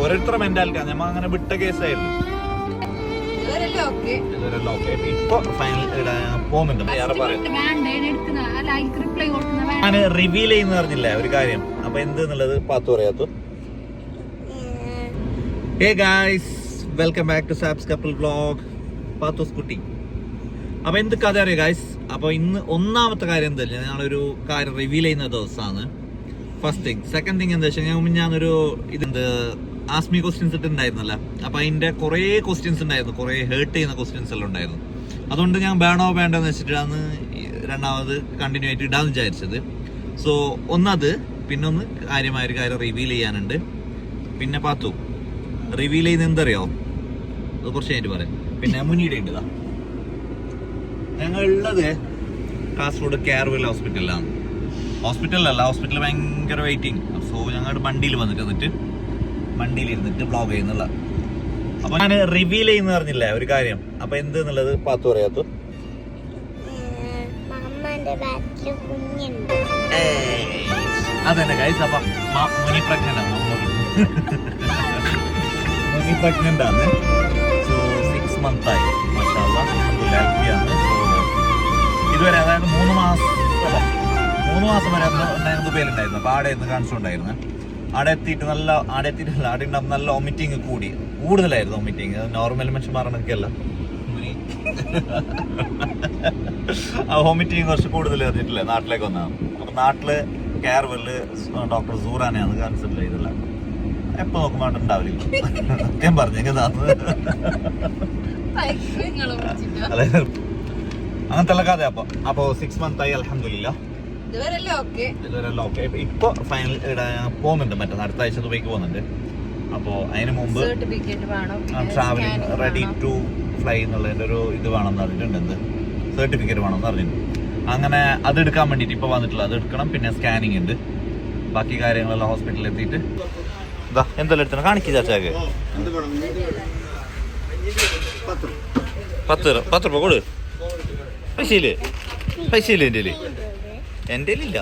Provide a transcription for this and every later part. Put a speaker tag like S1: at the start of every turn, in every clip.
S1: ഓരോരുത്തരുടെ മെന്റാലിറ്റി ഞമ്മ അങ്ങനെ വിട്ട കേസായിരുന്നു. ഇപ്പൊ ഫൈനൽ പോകുന്നുണ്ട്. വേറെ പറയാം. ഞാൻ റിവീൽ ചെയ്യുന്ന പറഞ്ഞില്ല ഒരു കാര്യം. അപ്പൊ എന്ത് എന്നുള്ളത് പാത്തു പറയാത്തു. Hey guys welcome back to Sabs couple blog Pathu's കുട്ടി. അപ്പൊ എന്ത് കഥ അറിയാം ഗായ്സ് അപ്പൊ ഇന്ന് ഒന്നാമത്തെ കാര്യം എന്താ വെച്ചാൽ ഞങ്ങളൊരു കാര്യം റിവീൽ ചെയ്യുന്ന ദിവസമാണ് ഫസ്റ്റ് തിങ് സെക്കൻഡ് തിങ് എന്താ വെച്ചാൽ ഞാൻ ഞാനൊരു ഇതെന്ത് ആസ്മി ക്വസ്റ്റ്യൻസ് ഇട്ട് ഉണ്ടായിരുന്നല്ല അപ്പൊ അതിന്റെ കുറെ ക്വസ്റ്റ്യൻസ് ഉണ്ടായിരുന്നു. കുറെ ഹേർട്ട് ചെയ്യുന്ന ക്വസ്റ്റ്യൻസ് എല്ലാം ഉണ്ടായിരുന്നു. അതുകൊണ്ട് ഞാൻ വേണോ വേണ്ടോ എന്ന് വെച്ചിട്ടാണ് രണ്ടാമത് കണ്ടിന്യൂ ആയിട്ട് ഇടാന്ന് വിചാരിച്ചത്. സോ ഒന്നത് പിന്നെ ഒന്ന് കാര്യമായ ഒരു കാര്യം റിവീൽ ചെയ്യാനുണ്ട്. പിന്നെ പാത്തു റിവീൽ ചെയ്യുന്ന എന്തറിയോ? അത് കുറച്ച് കഴിഞ്ഞിട്ട് പറയാം. പിന്നെ മുന്നീട് ഉണ്ട് ഞങ്ങൾ ഉള്ളത് കാസർഗോഡ് കെയർവെൽ ഹോസ്പിറ്റലിലാണ് ഹോസ്പിറ്റലിലല്ല ഹോസ്പിറ്റലിൽ ഭയങ്കര വെയിറ്റിംഗ് സോ ഞങ്ങളുടെ വണ്ടിയിൽ വന്നിട്ട് എന്നിട്ട് വണ്ടിയിൽ ഇരുന്നിട്ട് ബ്ലോഗ് ചെയ്യുന്നുള്ള അപ്പൊ ഞാൻ റിവീൽ ചെയ്യുന്ന പറഞ്ഞില്ലേ ഒരു കാര്യം? അപ്പൊ എന്ത് എന്നുള്ളത് പാത്തു. പറയാത്തു അതന്നെ ഗൈസ് അപ്പൊ മുനി പ്രഗ്നന്റ് ആണ്. മുനി പ്രഗ്നന്റ് ആണ്. സോ സിക്സ് മന്ത് ആയി സോ ഇതുവരെ അതായത് മൂന്ന് മാസം മൂന്ന് മാസം വരെ ഉണ്ടായിരുന്നു പേരുണ്ടായിരുന്നു അപ്പൊ ആടെ നിന്ന് കാണിച്ചുണ്ടായിരുന്നു. ആടെ എത്തിയിട്ട് നല്ല അവിടെ എത്തിയിട്ടില്ല അവിടെ ഉണ്ടാകും നല്ല വോമിറ്റിങ് കൂടി. കൂടുതലായിരുന്നു വോമിറ്റിങ് നോർമൽ മനുഷ്യന്മാരണൊക്കെ അല്ല ആ വോമിറ്റിങ് കുറച്ച് കൂടുതൽ എറിഞ്ഞിട്ടില്ലേ നാട്ടിലേക്ക് വന്നതാണ് അപ്പം നാട്ടിൽ കെയർവെല്ല് ഡോക്ടർ സൂറാനെയാണ് കൺസൾട്ട് ചെയ്തില്ല എപ്പോൾ നോക്കുമ്പോൾ അവിടെ ഉണ്ടാവില്ല. സത്യം പറഞ്ഞേക്കുന്നത് അല്ല അങ്ങനത്തെ കഥ അപ്പോൾ അപ്പൊ സിക്സ് മന്ത് ആയി അലഹമില്ല ഇതുവരെല്ലാം ഓക്കെ ഇപ്പൊ ഫൈനൽ പോകുന്നുണ്ട് മറ്റേ അടുത്ത ആഴ്ച ദുബൈക്ക് പോകുന്നുണ്ട്. അപ്പോ അതിന് മുമ്പ് ട്രാവലിംഗ് റെഡി ടു ഫ്ലൈ എന്നുള്ളതിന്റെ ഒരു ഇത് വേണമെന്ന് പറഞ്ഞിട്ടുണ്ട് എന്ത് സർട്ടിഫിക്കറ്റ് വേണമെന്ന് പറഞ്ഞിട്ടുണ്ട് അങ്ങനെ അത് എടുക്കാൻ വേണ്ടിയിട്ട് ഇപ്പൊ വന്നിട്ടുള്ളത് അത് എടുക്കണം പിന്നെ സ്കാനിങ് ഉണ്ട്. ബാക്കി കാര്യങ്ങളെല്ലാം ഹോസ്പിറ്റലിൽ എത്തിയിട്ട്. ഇതാ എന്തെല്ലാം എടുത്തണം കാണിക്കുക ചാച്ചാക്ക് പത്ത് രൂപ. പത്ത് രൂപ. കൊടു. പൈസയില്ലേ പൈസയില്ലേ എന്റെ എന്റെ ഇല്ല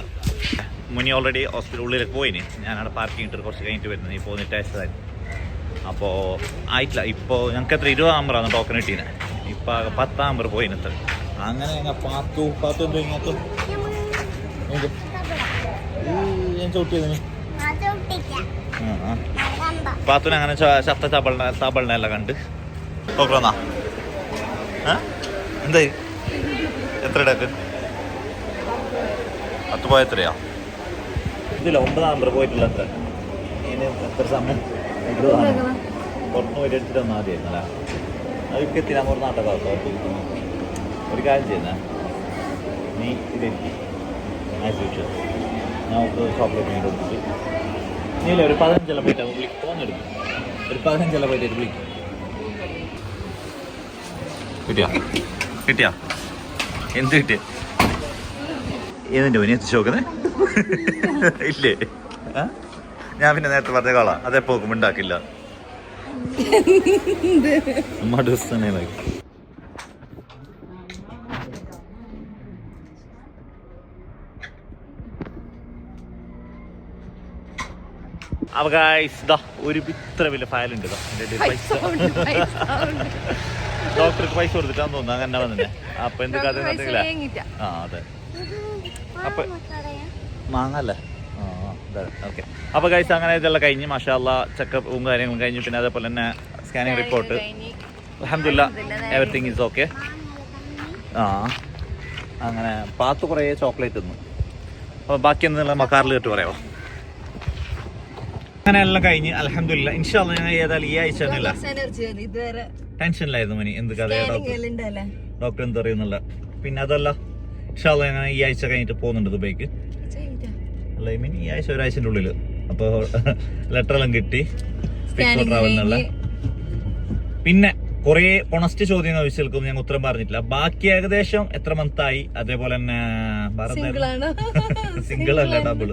S1: മുനി ഓൾറെഡി ഹോസ്പിറ്റൽ ഉള്ളിലേക്ക് പോയിന്. ഞാനവിടെ പാർക്കിംഗ് ഇട്ടിട്ട് കുറച്ച് കഴിഞ്ഞിട്ട് വരുന്നത് ഈ പോന്നിട്ട് അയച്ചതായി അപ്പോൾ ആയിട്ടില്ല. ഇപ്പോൾ ഞങ്ങൾക്ക് എത്ര? ഇരുപത് ആമ്പറാണ് ടോക്കൺ കിട്ടീനെ. ഇപ്പം ആകെ പത്താം നമ്പർ പോയിന് എത്ര അങ്ങനെ ഞങ്ങൾ പാത്തു പാത്തു എന്തോ അങ്ങനെ ശബ്ദ ചബളിനെ തബളിനെ എല്ലാം കണ്ട്. നോക്കണന്നാ എന്തായി? എത്ര ഡേറ്റ് പത്ത് പോയ എത്രയാ? ഇതില്ല ഒമ്പതാം നമ്പർ പോയിട്ടില്ല എത്ര എത്ര സമയം പുറത്ത് പോയിട്ട് എടുത്തിട്ട് വന്നാൽ മതിയായിരുന്നല്ലേ? അതൊക്കെ എത്തിനാ ഒരു നാട്ടകത്ത് ഒരു കാര്യം ചെയ്യുന്ന. നീ ഇതെത്തി ആസ് യൂഷ്വൽ നമുക്ക് ഷോപ്പിലേക്ക് വേണ്ടി കൊടുത്തിട്ട്. നീല ഒരു പതിനഞ്ചെല്ലാം പോയിട്ട് വിളിക്കും. ഒരു പതിനഞ്ചെല്ലാം പോയിട്ട് വിളിക്കും. കിട്ടിയാ? കിട്ടിയാ? എന്ത് കിട്ടിയ? ഏതിന്റെ പനി എത്തിച്ചു നോക്കുന്നേ ഇല്ലേ? ഞാൻ പിന്നെ നേരത്തെ പറഞ്ഞ കാളാ. അതെപ്പോ ഉണ്ടാക്കില്ല അപ്പൊ ഒരു ഇത്ര വലിയ ഫയലുണ്ട് പൈസ ഡോക്ടർക്ക് പൈസ കൊടുത്തിട്ടാന്ന് തോന്നുന്നു അങ്ങനെ വന്നെ അപ്പൊ എന്ത് കഥ ആ അതെ. അപ്പൊ മാങ്ങല്ലേ? ആ ഓക്കെ. അപ്പൊ ഗൈസ് അങ്ങനെ ഇതെല്ലാം കഴിഞ്ഞ് മഷാല്ല ചെക്കപ്പും കാര്യങ്ങളും കഴിഞ്ഞു പിന്നെ അതേപോലെ തന്നെ സ്കാനിങ് റിപ്പോർട്ട് അലഹമില്ല എവറിത്തിങ് ഈസ് ഓക്കെ ആ അങ്ങനെ പാത്ത് കുറേ ചോക്ലേറ്റ് തിന്നു. അപ്പൊ ബാക്കി എന്നുള്ള മക്കാറിൽ കിട്ടു പറയാമോ അങ്ങനെ എല്ലാം കഴിഞ്ഞ് അലഹമില്ല ഇൻഷാല്ല ഞാൻ ഏതായാലും ഈ ആഴ്ച ടെൻഷനിലായിരുന്നു മനി എന്ത് കഥ ഡോക്ടർ എന്ത് പറയുന്നില്ല പിന്നെ അതല്ല ഇൻഷാല്ല ഞാൻ ഈ ആഴ്ച കഴിഞ്ഞിട്ട് പോകുന്നുണ്ട് ദുബൈക്ക്. അല്ല ഐ മീൻ ഈ ആഴ്ച ഒരാഴ്ചന്റെ ഉള്ളിൽ അപ്പോൾ ലെറ്റർ എല്ലാം കിട്ടി. ട്രാവലിനുള്ള പിന്നെ കുറേ ഓണസ്റ്റ് ചോദ്യങ്ങൾ ചോദിച്ചേൽക്കും ഞാൻ ഉത്തരം പറഞ്ഞിട്ടില്ല. ബാക്കി ഏകദേശം എത്ര മന്ത് ആയി? അതേപോലെ തന്നെ
S2: സിംഗിൾ
S1: അല്ല ഡബിൾ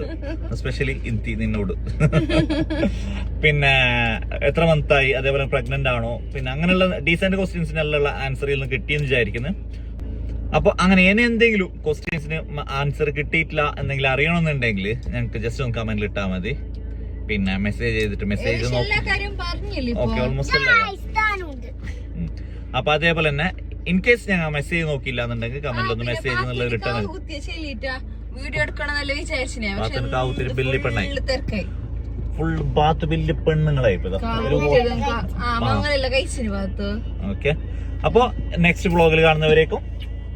S1: എസ്പെഷ്യലി ഇന്തി നിന്നോട്. പിന്നെ എത്ര മന്ത് ആയി? അതേപോലെ പ്രഗ്നന്റ് ആണോ? പിന്നെ അങ്ങനെയുള്ള ഡീസെന്റ് ക്വസ്റ്റ്യൻസിനെല്ലാം ആൻസർ നിന്ന് കിട്ടിയെന്ന് വിചാരിക്കുന്നു. അപ്പൊ അങ്ങനെ ഇനി എന്തെങ്കിലും ക്വസ്റ്റ്യൻസിന് ആൻസർ കിട്ടിയിട്ടില്ല എന്തെങ്കിലും അറിയണമെന്നുണ്ടെങ്കിൽ ഞങ്ങൾക്ക് ജസ്റ്റ് ഒന്ന് കമന്റിൽ ഇട്ടാൽ മതി. പിന്നെ മെസ്സേജ് ചെയ്തിട്ട് മെസ്സേജ് ഓക്കെ ഓൾമോസ്റ്റ്. അപ്പൊ അതേപോലെ തന്നെ ഇൻ കേസ് ഞങ്ങൾ മെസ്സേജ് നോക്കിയില്ല എന്നുണ്ടെങ്കിൽ കമന്റിൽ ഒന്ന് മെസ്സേജ് എന്നുള്ളത് റിട്ടേൺ
S2: വീഡിയോ എടുക്കണമെന്നല്ല വിചാരിച്ചിനെ.
S1: പാത്തിന് കാവുത്തിരി ബില്ലി പെണ്ണായി ഫുൾ ബാത്ത് ബില്ല് പെണ്ണുങ്ങളായി ഓക്കെ അപ്പൊ നെക്സ്റ്റ് വ്ളോഗിൽ കാണുന്നവരേക്കും